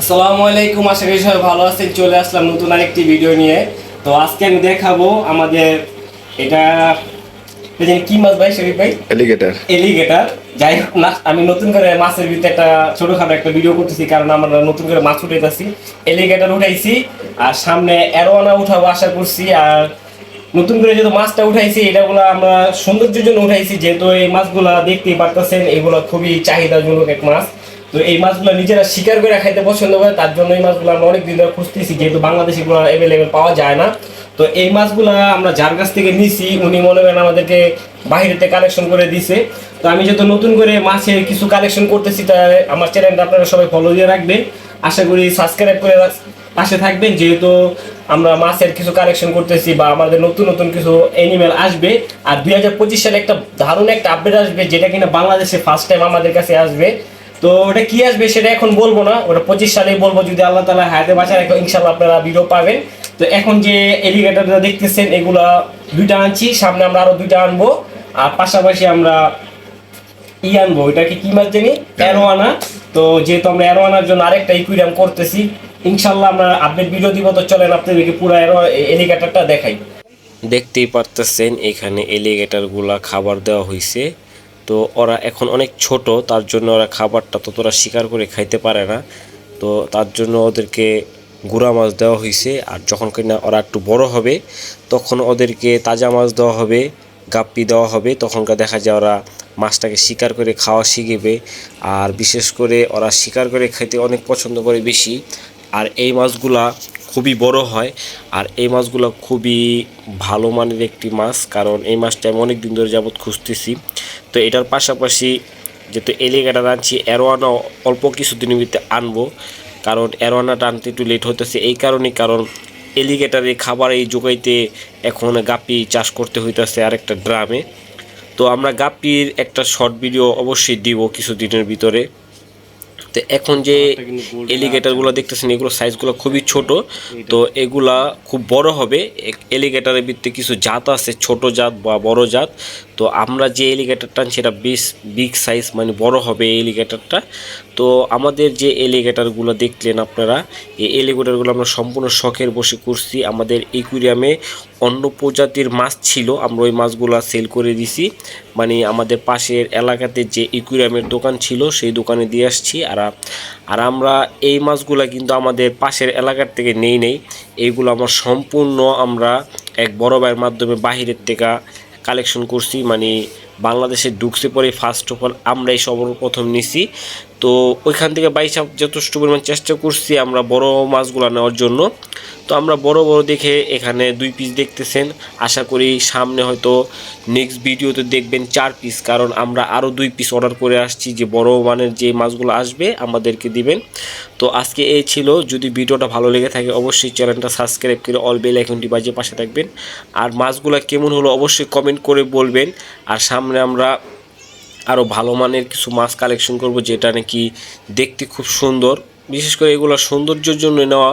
আসসালামু আলাইকুম আশা করি সবাই ভালো আছেন। চলে আসলাম নতুন আরেকটি ভিডিও নিয়ে। তো আজকে আমি দেখাবো আমাদের এটা কি মাছ ভাই শরীফ ভাই? এলিগেটার এলিগেটার যাই হোক না আমি নতুন করে মাছের ভিতরে একটা ছোটখাটো একটা ভিডিও করতেছি কারণ আমরা নতুন করে মাছ উঠাইতেছি। এলিগেটার উঠাইছি আর সামনে অ্যারোয়ানা উঠাবো আশা করছি আর নতুন করে যেহেতু মাছটা উঠাইছি এটাগুলো আমরা সৌন্দর্যের জন্য উঠাইছি যেহেতু এই মাছগুলা দেখতেই পারতেছেন এগুলো খুবই চাহিদাজনক এক মাছ। তো এই মাছগুলো নিজেরা শিকার করে খাইতে পছন্দ করে, তার জন্য এই মাছগুলো আমরা অনেক দিন ধরে খুঁজতেছি, যেহেতু বাংলাদেশে এগুলো অ্যাভেলেবেল পাওয়া যায় না। তো এই মাছগুলো আমরা যার কাছ থেকে নিছি, উনি মনে করেন আমাদেরকে বাহিরেতে কালেকশন করে দিছে। তো আমি যেহেতু নতুন করে মাছের কিছু কালেকশন করতেছি তাই আমার চ্যানেলটা আপনারা সবাই ফলো দিয়ে রাখবেন। আশা করি সাবস্ক্রাইব করে পাশে থাকবেন, যেহেতু আমরা মাছের কিছু কালেকশন করতেছি বা আমাদের নতুন নতুন কিছু অ্যানিমেল আসবে। আর দুই হাজার পঁচিশ সালে একটা দারুণ একটা আপডেট আসবে, যেটা কিনা বাংলাদেশে ফার্স্ট টাইম আমাদের কাছে আসবে। তো ওটা কি আসবে সেটা এখন বলব না। ওটা পঁচিশ সালেই বলব যদি আল্লাহ তালা হায়াতে বাঁচা রাখো ইনশাল্লাহ আপনারা ভিডিও পাবেন। তো এখন যে এলিগেটারটা দেখতেছেন এগুলা দুইটা আনছি সামনে আমরা আরও দুইটা আনব আর পাশাপাশি আমরা ই আনব। ওইটাকে কি মাছ জানি? অ্যারোয়ানা। তো যেহেতু আমরা অ্যারোয়ানার জন্য আরেকটা ইকুইরিয়াম করতেছি ইনশাল্লাহ আমরা আপডেট ভিডিও দিব। তো চলেন আপনাদেরকে পুরো এলিগেটারটা দেখাই। দেখতেই পারতেছেন এখানে এলিগেটারগুলা খাবার দেওয়া হয়েছে তো ওরা এখন অনেক ছোট, তার জন্য ওরা খাবারটা ততটা শিকার করে খাইতে পারে না। তো তার জন্য ওদেরকে গুঁড়া মাছ দেওয়া হয়েছে আর যখন কিনা ওরা একটু বড় হবে, তখন ওদেরকে তাজা মাছ দেওয়া হবে, গাপ্পি দেওয়া হবে। তখনকার দেখা যায় ওরা মাছটাকে শিকার করে খাওয়া শিখবে, আর বিশেষ করে ওরা শিকার করে খেতে অনেক পছন্দ করে বেশি। আর এই মাছগুলা খুবই বড় হয়, আর এই মাছগুলো খুবই ভালো মানের একটি মাছ, কারণ এই মাছটা আমি অনেক দিন ধরে যাবৎ খুঁজতেছি। তো এটার পাশাপাশি যেহেতু এলিগেটার আনছি অ্যারোয়ানা অল্প কিছুদিনের ভিতরে আনব। কারণ অ্যারোয়ানাটা আনতে একটু লেট হতেছে এই কারণেই কারণ এলিগেটারে খাবার এই যোগাইতে এখন গাপি চাষ করতে হইতেছে আরেকটা ড্রামে তো আমরা গাপ্পির একটা শর্ট ভিডিও অবশ্যই দিব কিছুদিনের ভিতরে। তো এখন যে এলিগেটারগুলো দেখতেছেন এগুলো সাইজগুলো খুবই ছোট। তো এগুলা খুব বড় হবে। এলিগেটারের ভিত্তিতে কিছু জাত আছে ছোট জাত বা বড় জাত। তো আমরা যে এলিগেটারটা সেটা বেশ বিগ সাইজ মানে বড় হবে এই এলিগেটারটা তো আমাদের যে এলিগেটারগুলো দেখলেন আপনারা, এই এলিগেটারগুলো আমরা সম্পূর্ণ শখের বসে করছি। আমাদের একুরিয়ামে অন্য প্রজাতির মাছ ছিল, আমরা ওই মাছগুলো সেল করে দিছি। মানে আমাদের পাশের এলাকাতে যে ইকুরিয়ামের দোকান ছিল, সেই দোকানে দিয়ে আসছি। আর আর আমরা এই মাছগুলো কিন্তু আমাদের পাশের এলাকার থেকে নেই নেই। এইগুলো আমরা সম্পূর্ণ আমরা এক বড় ভাইয়ের মাধ্যমে বাহিরের থেকে কালেকশন করছি মানে বাংলাদেশে ঢুকছে পরে ফার্স্ট অফ অল আমরাই সর্বপ্রথম নিছি। তো ওইখান থেকে বাইসা যথেষ্ট পরিমাণ চেষ্টা করছি আমরা বড় মাছগুলো নেওয়ার জন্য। তো আমরা বড় বড় দেখে এখানে দুই পিস দেখতেছেন। আশা করি সামনে হয়তো নেক্সট ভিডিওতে দেখবেন চার পিস কারণ আমরা আরও দুই পিস অর্ডার করে আসছি যে বড় মানের যে মাছগুলো আসবে আমাদেরকে দিবেন। তো আজকে এই ছিল। যদি ভিডিওটা ভালো লেগে থাকে অবশ্যই চ্যানেলটা সাবস্ক্রাইব করে অল বেল আইকনটি বাজিয়ে পাশে থাকবেন। আর মাছগুলো কেমন হলো অবশ্যই কমেন্ট করে বলবেন। আর সামনে আমরা আরও ভালো মানের কিছু মাছ কালেকশন করব, যেটা নাকি দেখতে খুব সুন্দর। বিশেষ করে এগুলো সৌন্দর্যের জন্য নেওয়া।